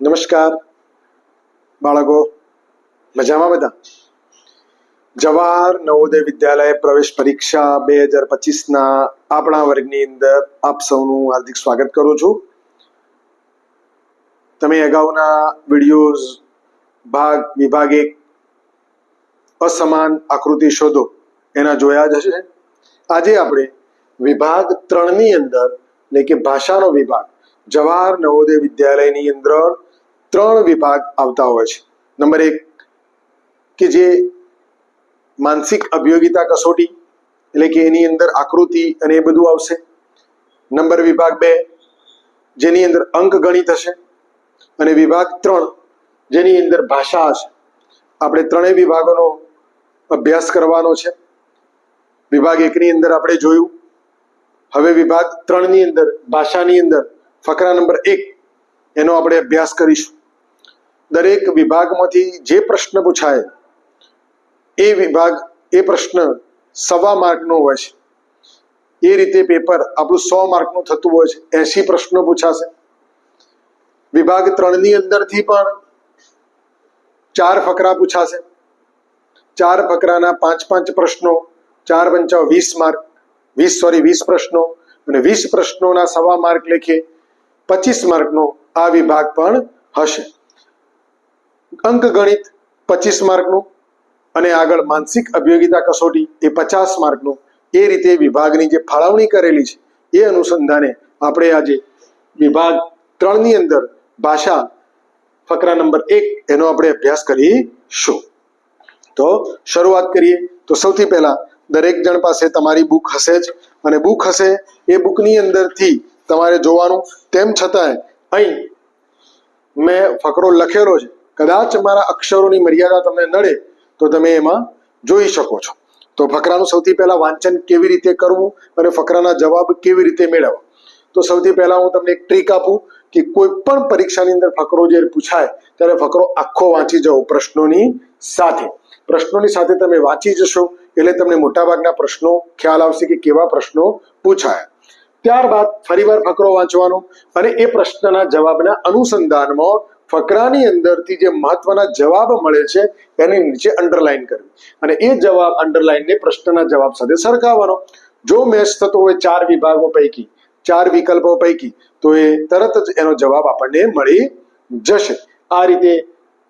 નમસ્કાર, બાળકો. મજામાં બધા? જવાહર નવોદય વિદ્યાલય પ્રવેશ પરીક્ષા બે હજાર પચીસના આપણા વર્ગની અંદર આપ સૌનું હાર્દિક સ્વાગત કરું છું. તમે અગાઉના વિડીયોઝ ભાગ વિભાગ એક અસમાન આકૃતિ શોધો. એના જોયા જ હશે. આજે આપણે વિભાગ ત્રણની અંદર, એટલે કે ભાષાનો વિભાગ, જવાહર નવોદય વિદ્યાલયની અંદર ત્રણ વિભાગ આવતા હોય છે. નંબર એક કે જે માનસિક અભિયોગિતા કસોટી એટલે કે એની અંદર આકૃતિ અને એ બધું આવશે. નંબર વિભાગ બે જેની અંદર અંક ગણિત હશે અને વિભાગ ત્રણ જેની અંદર ભાષા હશે. આપણે ત્રણેય વિભાગોનો અભ્યાસ કરવાનો છે. વિભાગ એકની અંદર આપણે જોયું. હવે વિભાગ ત્રણની અંદર, ભાષાની અંદર ફકરા નંબર એક એનો આપણે અભ્યાસ કરીશું. દરેક વિભાગમાંથી જે પ્રશ્ન પૂછાય, એ વિભાગ, એ પ્રશ્ન સવા માર્કનો હોય છે. એ રીતે પેપર આપણું સો માર્કનું થતું હોય છે. એસી પ્રશ્નો પૂછાશે. વિભાગ ત્રણની અંદરથી પણ ચાર ફકરા પૂછાશે. ચાર ફકરાના પાંચ પાંચ પ્રશ્નો, ચાર પંચા વીસ માર્ક, વીસ સોરી વીસ પ્રશ્નો અને વીસ પ્રશ્નોના સવા માર્ક લેખે પચીસ માર્કનો આ વિભાગ પણ હશે. અંક ગણિત પચીસ માર્કનું અને આગળ માનસિક અભિયોગિતા કસોટી એ પચાસ માર્કનું એ રીતે વિભાગની જે ફાળવણી કરેલી છે, એ અનુસંધાને આપણે આજે વિભાગ ત્રણની અંદર ભાષા ફકરા નંબર એક એનો આપણે અભ્યાસ કરીશું. તો શરૂઆત કરીએ. તો સૌથી પહેલા દરેક જણ પાસે તમારી બુક હશે જ અને બુક હશે એ બુકની અંદરથી તમારે જોવાનું. તેમ છતાંય અહીં મેં ફકરો લખેલો છે. કદાચ મારા અક્ષરોની મર્યાદા તમને નડે તો તમે એમાં જોઈ શકો છો. તો ફકરાનું સૌથી પહેલા વાંચન કેવી રીતે કરવું અને ફકરાના જવાબ કેવી રીતે મેળવવા? તો સૌથી પહેલા હું તમને એક ટ્રીક આપું કે કોઈ પણ પરીક્ષાની અંદર ફકરો જે પૂછાય, ત્યારે ફકરો આખો વાંચી જાઓ પ્રશ્નોની સાથે. પ્રશ્નોની સાથે તમે વાંચી જશો, એટલે તમને મોટાભાગના પ્રશ્નો ખ્યાલ આવશે કે કેવા પ્રશ્નો પૂછાય. ત્યારબાદ ફરીવાર ફકરો વાંચવાનો અને એ પ્રશ્નના જવાબના અનુસંધાનમાં ફકરાની અંદરથી જે મહત્વના જવાબ મળે છે, એની નીચે અંડરલાઈન કરવી. અને એ જવાબ અંડરલાઈનને પ્રશ્નના જવાબ સાથે સરખાવવાનો. જો મેચ થતો હોય ચાર વિભાગો પૈકી, ચાર વિકલ્પો પૈકી, તો એ તરત જ એનો જવાબ આપણને મળી જશે. આ રીતે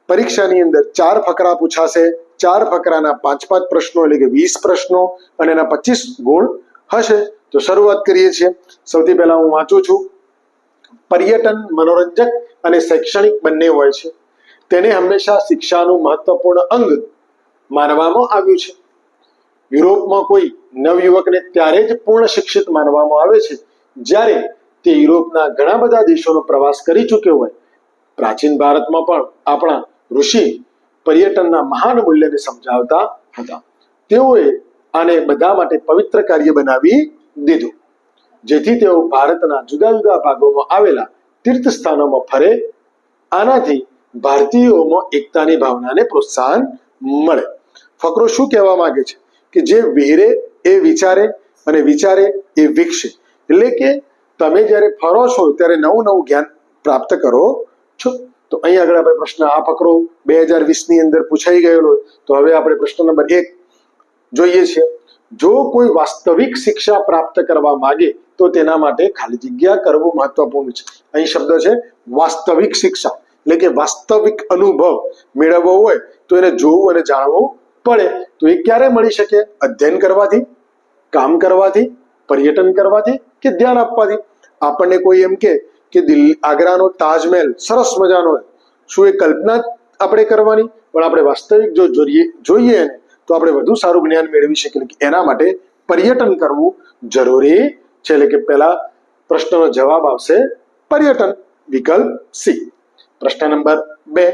પરીક્ષાની અંદર ચાર ફકરા પૂછાશે, ચાર ફકરાના પાંચ પાંચ પ્રશ્નો એટલે કે વીસ પ્રશ્નો અને એના પચીસ ગુણ હશે. તો શરૂઆત કરીએ છીએ. સૌથી પહેલા હું વાંચું છું. પર્યટન, મનોરંજક અને શૈક્ષણિક બંને હોય છે. તેને હંમેશા શિક્ષાનું મહત્વપૂર્ણ અંગ માનવામાં આવ્યું છે. યુરોપમાં કોઈ નવયુવકને ત્યારે જ પૂર્ણ શિક્ષિત માનવામાં આવે છે, જ્યારે તે યુરોપના ઘણા બધા દેશોનો પ્રવાસ કરી ચૂક્યો હોય. પ્રાચીન ભારતમાં પણ આપણા ઋષિ પર્યટનના મહાન મૂલ્યને સમજાવતા હતા. તેઓએ આને બધા માટે પવિત્ર કાર્ય બનાવી દીધું. જેથી તેઓ ભારતના જુદા જુદા ભાગોમાં આવેલા તીર્થ સ્થાનોમાં ફરે. આનાથી ભારતીયોમાં એકતાની ભાવનાને પ્રોત્સાહન મળે. ફકરો શું કહેવા માંગે છે? કે જે વિહરે એ વિચારે અને વિચારે એ વિકસે. એટલે કે તમે જ્યારે ફરો છો, ત્યારે નવું નવું જ્ઞાન પ્રાપ્ત કરો છો. તો અહીં આગળ આપણે પ્રશ્ન આ ફકરો બે હજાર વીસની અંદર પૂછાઈ ગયેલો. તો હવે આપણે પ્રશ્ન નંબર એક જોઈએ છીએ. જો કોઈ વાસ્તવિક શિક્ષા પ્રાપ્ત કરવા માંગે તો તેના માટે ખાલી જગ્યા કરવું મહત્વપૂર્ણ છે. અહીં શબ્દ છે વાસ્તવિક શિક્ષા. એટલે કે વાસ્તવિક અનુભવ મેળવવો હોય તો એને જોવું અને જાણવું પડે. તો એ ક્યારે મળી શકે? અધ્યયન કરવાથી, કામ કરવાથી, પર્યટન કરવાથી કે ધ્યાન આપવાથી? આપણને કોઈ એમ કે દિલ્હી આગ્રાનો તાજમહેલ સરસ મજાનો હોય શું એ કલ્પના આપણે કરવાની? પણ આપણે વાસ્તવિક જો જોઈએ જોઈએ એને, તો આપણે વધુ સારું જ્ઞાન મેળવી શકીએ. એના માટે પર્યટન કરવું જરૂરી છે. એટલે કે પહેલા પ્રશ્નનો જવાબ આવશે પર્યટન વિકલ્પ સી. પ્રશ્ન નંબર બે.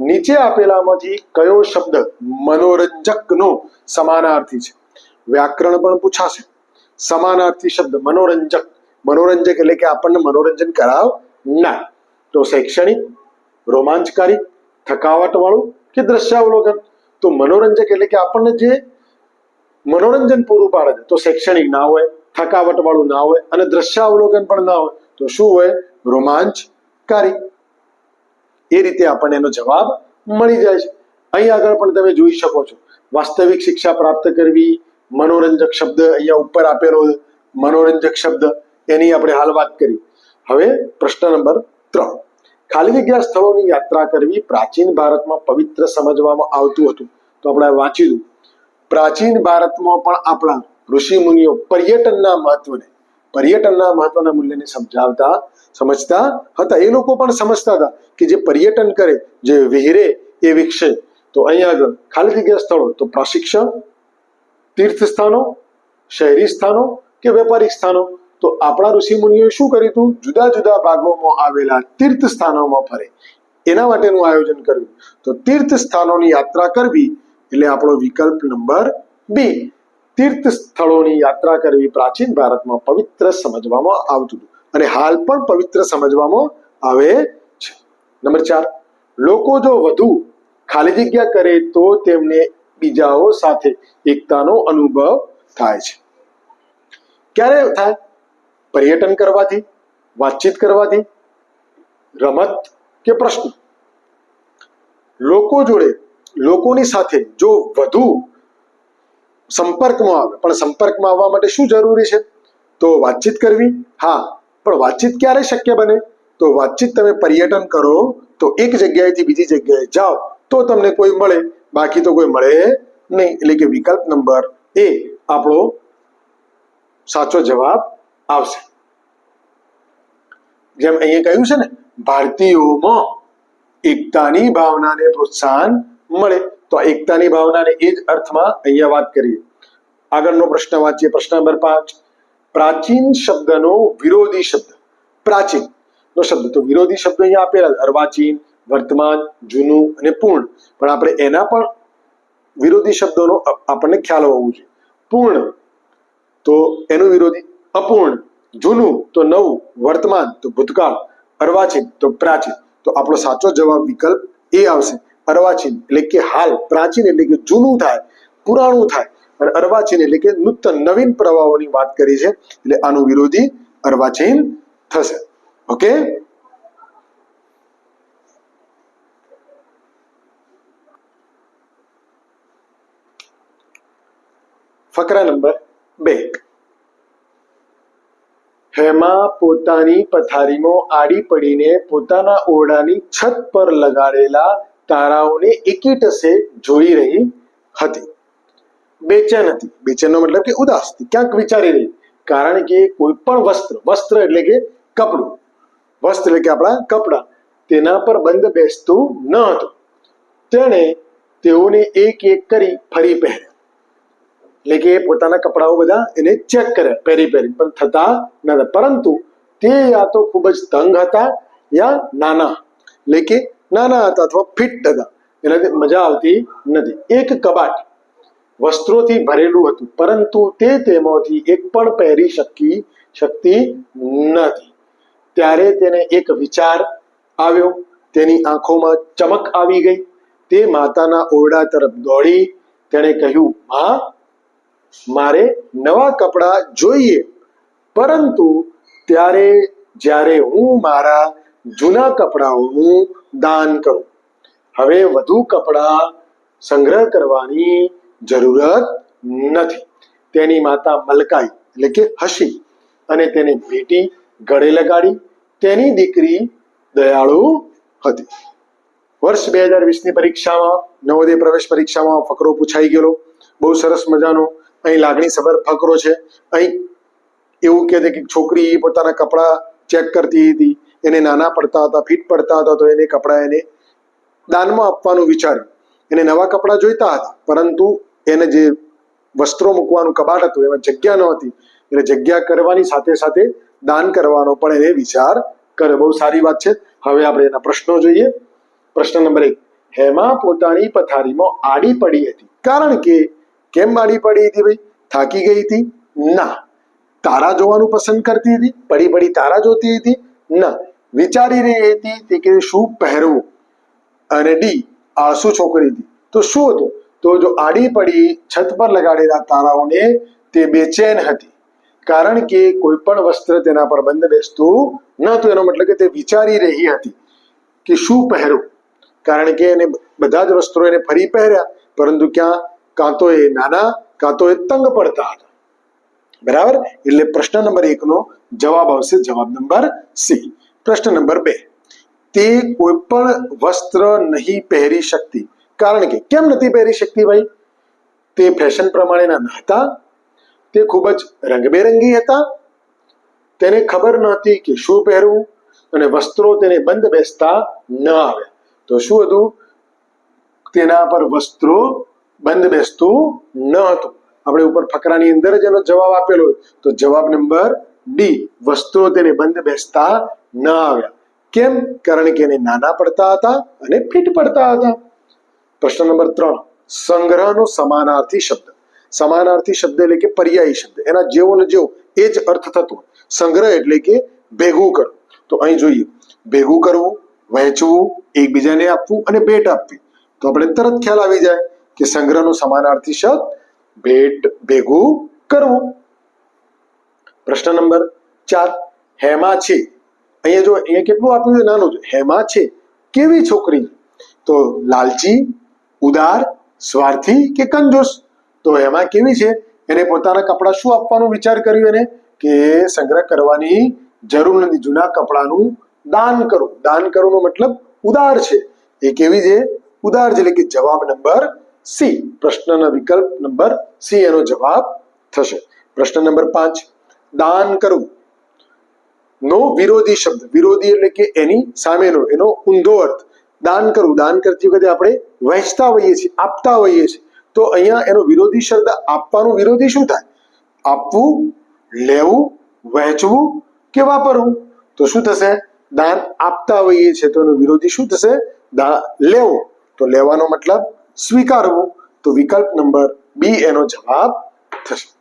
નીચે આપેલામાંથી કયો શબ્દ મનોરંજકનો સમાનાર્થી છે? વ્યાકરણ પણ પૂછાશે. સમાનાર્થી શબ્દ મનોરંજક. મનોરંજક એટલે કે આપણને મનોરંજન કરાવ ના. તો શૈક્ષણિક, રોમાંચકારી થકાવટ વાળું કે દ્રશ્યાવલોકન? તો મનોરંજક એટલે કે આપણને જે મનોરંજન પૂરું પાડે છે. તો શૈક્ષણિક ના હોય થકાવટ વાળું ના હોય અને દ્રશ્યાવલોકન પણ ના હોય, તો શું હોય? રોમાંચકારી. એ રીતે આપણને એનો જવાબ મળી જાય છે. અહીં આગળ પણ તમે જોઈ શકો છો. વાસ્તવિક શિક્ષા પ્રાપ્ત કરવી, મનોરંજક શબ્દ અહીંયા ઉપર આપેલો મનોરંજક શબ્દ, એની આપણે હાલ વાત કરી. હવે પ્રશ્ન નંબર ત્રણ. ખાલી જગ્યા સ્થળોની યાત્રા કરવી પ્રાચીન ભારતમાં પવિત્ર સમજવામાં આવતું હતું. તો આપણે વાંચી દઉં. પ્રાચીન ભારતમાં પણ આપણા ઋષિ મુનિઓ પર્યટનના મહત્વને, પર્યટનના મહત્વના મૂલ્યને સમજાવતા, સમજતા હતા. એ લોકો પણ સમજતા હતા કે જે પર્યટન કરે, જે વિહરે, એ વિકસે. તો અહીંયા આગળ ખાલી જગ્યા સ્થળો, તો પ્રશિક્ષણ તીર્થ સ્થાનો શહેરી સ્થાનો કે વેપારિક સ્થાનો? તો આપણા ઋષિ મુનિઓએ શું કર્યું હતું? જુદા જુદા ભાગોમાં આવેલા તીર્થ સ્થાનોમાં ફરે. એના માટેનું આયોજન કર્યું. તો તીર્થ સ્થાનોની યાત્રા કરવી એટલે આપણો વિકલ્પ નંબર બી. તીર્થ સ્થળોની યાત્રા કરવી પ્રાચીન ભારતમાં પવિત્ર સમજવામાં આવતું અને હાલ પણ પવિત્ર સમજવામાં આવે છે. નંબર ચાર, લોકો જો વધુ ખાલી જગ્યા કરે તો તેમને બીજાઓ સાથે એકતાનો અનુભવ થાય છે. ક્યારે થાય? પર્યટન કરવાથી, વાતચીત કરવાથી, રમત કે પ્રશ્ન? લોકો જોડે લોકોની સાથે જો વધુ સંપર્કમાં આવે. પણ સંપર્કમાં આવવા માટે શું જરૂરી છે? તો વાતચીત કરવી. હા, પણ વાતચીત ક્યારે શક્ય બને? તો વાતચીત તમે પર્યટન કરો, તો એક જગ્યાએથી બીજી જગ્યાએ જાઓ, તો તમને કોઈ મળે. બાકી તો કોઈ મળે નહીં. એટલે કે વિકલ્પ નંબર એ આપણો સાચો જવાબ આવશે. જેમ અહીંયા કહ્યું છે ને, ભારતીયોમાં એકતાની ભાવનાને પ્રોત્સાહન મળે. તો આ એકતાની ભાવનાને એ જ અર્થમાં અહીંયા વાત કરીએ. આગળનો પ્રશ્ન વાંચીએ. પ્રશ્ન નંબર પાંચ. પ્રાચીન શબ્દનો વિરોધી શબ્દ. પ્રાચીન નો શબ્દ. તો વિરોધી શબ્દ અહીંયા આપેલા અર્વાચીન, વર્તમાન, જૂનું અને પૂર્ણ. પણ આપણે એના પણ વિરોધી શબ્દોનો આપણને ખ્યાલ હોવો જોઈએ. પૂર્ણ તો એનું વિરોધી, અપૂર્ણ, જૂનું તો નવું, વર્તમાન તો ભૂતકાળ, અર્વાચીન તો પ્રાચીન. તો આપણો સાચો જવાબ વિકલ્પ એ આવશે. અર્વાચીન એટલે કે હાલ, પ્રાચીન એટલે કે જૂનું થાય, પુરાણું થાય. અને અર્વાચીન એટલે કે નૂતન નવીન પ્રવાહોની વાત કરી છે, એટલે આનું વિરોધી અર્વાચીન થશે. ઓકે? ફકરા નંબર બે. હેમા પોતાની પથારીમાં આડી પડીને પોતાના ઓરડાની છત પર લગાડેલા તારાઓને એકીટસે જોઈ રહી હતી. બેચેન હતી. બેચેનનો મતલબ કે ઉદાસ ક્યાંક વિચારી રહી. કારણ કે કોઈ પણ વસ્ત્ર વસ્ત્ર એટલે કે કપડું, વસ્ત્ર એટલે કે આપણા કપડા, તેના પર બંધ બેસતું ન હતું. તેણે તેઓને એક એક કરી ફરી પહેર્યા. એટલે કે પોતાના કપડાઓ બધા એને ચેક કર્યા, પહેરી પહેરી. પણ થતા નતા પરંતુ તે યા તો ખૂબ જ તંગ હતા યા નાના. એટલે કે નાના હતા અથવા ફિટ હતા. એનાથી મજા આવતી નથી. એક કબાટ વસ્ત્રોથી ભરેલું હતું, પરંતુ તે તેમાંથી એક પણ પહેરી શકી, શકતી નથી. ત્યારે તેને એક વિચાર આવ્યો. તેની આંખોમાં ચમક આવી ગઈ. તે માતાના ઓરડા તરફ દોડી. તેણે કહ્યું, માં, મારે નવા કપડાં જોઈએ. પરંતુ ત્યારે જ્યારે હું મારા જૂના કપડાઓનું દાન કરું. હવે વધુ કપડા સંગ્રહ કરવાની જરૂરત નથી. તેની માતા મલકાઈ, એટલે કે હસી, અને તેને ભેટી ગળે લગાડી, તેની દીકરી દયાળુ હતી. વર્ષ બે હજાર વીસની પરીક્ષામાં, નવોદય પ્રવેશ પરીક્ષામાં ફકરો પૂછાઈ ગયેલો. બહુ સરસ મજાનો. અહીં લાગણી સભર ફકરો છે. અહીં એવું કહે છે કે છોકરી પોતાના કપડાં ચેક કરતી હતી. એને નાના પડતા હતા, ફિટ પડતા હતા, તો એને કપડાં એને દાનમાં આપવાનું વિચાર્યું એને નવા કપડાં જોઈતા હતા, પરંતુ એને જે વસ્ત્રો મૂકવાનું કબાટ હતું, એમાં જગ્યા નહોતી એટલે જગ્યા કરવાની સાથે સાથે દાન કરવાનો પણ એને વિચાર કર્યો. બહુ સારી વાત છે. હવે આપણે એના પ્રશ્નો જોઈએ. પ્રશ્ન નંબર એક. હેમા પોતાની પથારીમાં આડી પડી હતી. કારણ કે કેમ આડી પડી હતી ભાઈ? થાકી ગઈ હતી? ના. તારા જોવાનું પસંદ કરતી હતી? પડી પડી તારા જોતી હતી? ના. વિચારી રહી હતી તે કે શું પહેરવું? અને ડી આળસુ છોકરી હતી? તો શું હતું? તો જો આડી પડી છત પર લગાડેલા તારાઓને તે બેચેન હતી. કારણ કે કોઈ પણ વસ્ત્ર તેના પર બંધ બેસતું ન હતું. એનો મતલબ કે તે વિચારી રહી હતી કે શું પહેરવું કારણ કે એને બધા જ વસ્ત્રો એને ફરી પહેર્યા. પરંતુ ક્યાં? કાં તો એ નાના, કાં તો એ તંગ પડતા હતા. બરાબર? એટલે પ્રશ્ન નંબર એકનો જવાબ આવશે જવાબ નંબર સી. પ્રશ્ન નંબર બે. તે કોઈ પણ વસ્ત્ર નહીં પહેરી શકતી. કારણ કે કેમ નથી પહેરી શકતી ભાઈ? તે ફેશન પ્રમાણેના ન હતા. તે ખૂબ જ રંગબેરંગી હતા. તેને ખબર નહોતી કે શું પહેરવું અને વસ્ત્રો તેને બંધ બેસતા ન આવે. તો શું હતું? તેના પર વસ્ત્રો બંધ બેસતું ન હતું. આપણે ઉપર ફકરાની અંદર જ એનો જવાબ આપેલો તો જવાબ નંબર ડી વસ્ત્રો તેને બંધ બેસતા ન આવ્યા. કેમ? કારણ કે એને નાના પડતા હતા અને ફિટ પડતા હતા. પ્રશ્ન નંબર ત્રણ, સંગ્રહનો સમાનાર્થી શબ્દ. સમાનાર્થી શબ્દ એટલે કે પર્યાયી શબ્દ. એના જેવો ને જેવો એ જ અર્થ થતો સંગ્રહ એટલે કે ભેગું કરવું. તો અહીં જોઈએ. ભેગું કરવું, વહેંચવું, એકબીજાને આપવું અને ભેટ આપવી. તો આપણે તરત ખ્યાલ આવી જાય કે સંગ્રહનો સમાનાર્થી શબ્દ ભેટ, ભેગું કરવું. પ્રશ્ન નંબર ચાર, હેમા છે. અહીંયા જો અહીંયા કેટલું આપ્યું છે? નાનું છે. હેમા છે. કેવી છોકરી? તો લાલચી, ઉદાર, સ્વાર્થી કે કંજૂસ? તો હેમા કેવી છે? એને પોતાના કપડાં શું આપવાનો વિચાર કર્યો એને? કે સંગ્રહ કરવાની જરૂર નથી. જૂના કપડાનું દાન કરો. દાન કરવાનો મતલબ ઉદાર છે. એ કેવી છે? ઉદાર છે. એટલે કે જવાબ નંબર સી. પ્રશ્નના વિકલ્પ નંબર સી એનો જવાબ થશે. પ્રશ્ન નંબર પાંચ દાન કરવું નો વિરોધી શબ્દ. વિરોધી એટલે કે એની સામેનો, એનો ઊંધો અર્થ. દાન કરવું દાન કરતી વખતે આપણે વહેંચતા હોઈએ છીએ, આપતા હોઈએ છીએ. તો અહીંયા એનો વિરોધી શબ્દ આપવાનું વિરોધી શું થાય? આપવું, લેવું, વહેંચવું કે વાપરવું? તો શું થશે? દાન આપતા હોઈએ છીએ. તો એનો વિરોધી શું થશે? દાન લેવું. તો લેવાનો મતલબ સ્વીકારવું. તો વિકલ્પ નંબર બી એનો જવાબ થશે.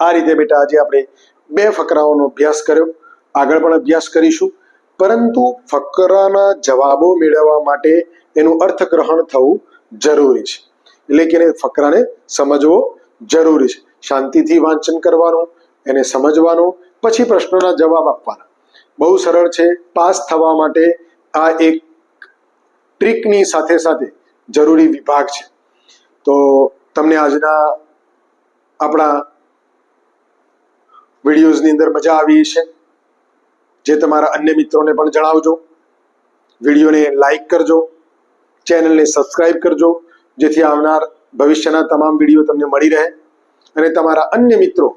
આ રીતે બેટા આજે આપણે બે ફકરાઓનો અભ્યાસ કર્યો. આગળ પણ અભ્યાસ કરીશું. પરંતુ ફકરાના જવાબો મેળવવા માટે એનું અર્થગ્રહણ થવું જરૂરી છે. એટલે કે એને ફકરાને સમજવો જરૂરી છે. શાંતિથી વાંચન કરવાનું, એને સમજવાનું, પછી પ્રશ્નોના જવાબ આપવાના. બહુ સરળ છે. પાસ થવા માટે આ એક ટ્રીકની સાથે સાથે જરૂરી વિભાગ છે. તો તમને આજના આપણા વિડીયોઝની અંદર મજા આવી છે જે તમારા અન્ય મિત્રોને પણ જણાવજો. વિડીયોને લાઈક કરજો. ચેનલને સબસ્ક્રાઇબ કરજો, જેથી આવનાર ભવિષ્યના તમામ વીડિયો તમને મળી રહે. અને તમારા અન્ય મિત્રો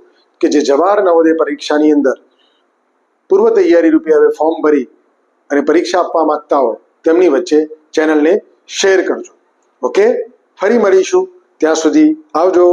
કે જે જવાહર નવોદય પરીક્ષાની અંદર પૂર્વ તૈયારી રૂપે હવે ફોર્મ ભરી અને પરીક્ષા આપવા માંગતા હોય, તેમની વચ્ચે ચેનલને શેર કરજો. ઓકે? ફરી મળીશું. ત્યાં સુધી આવજો.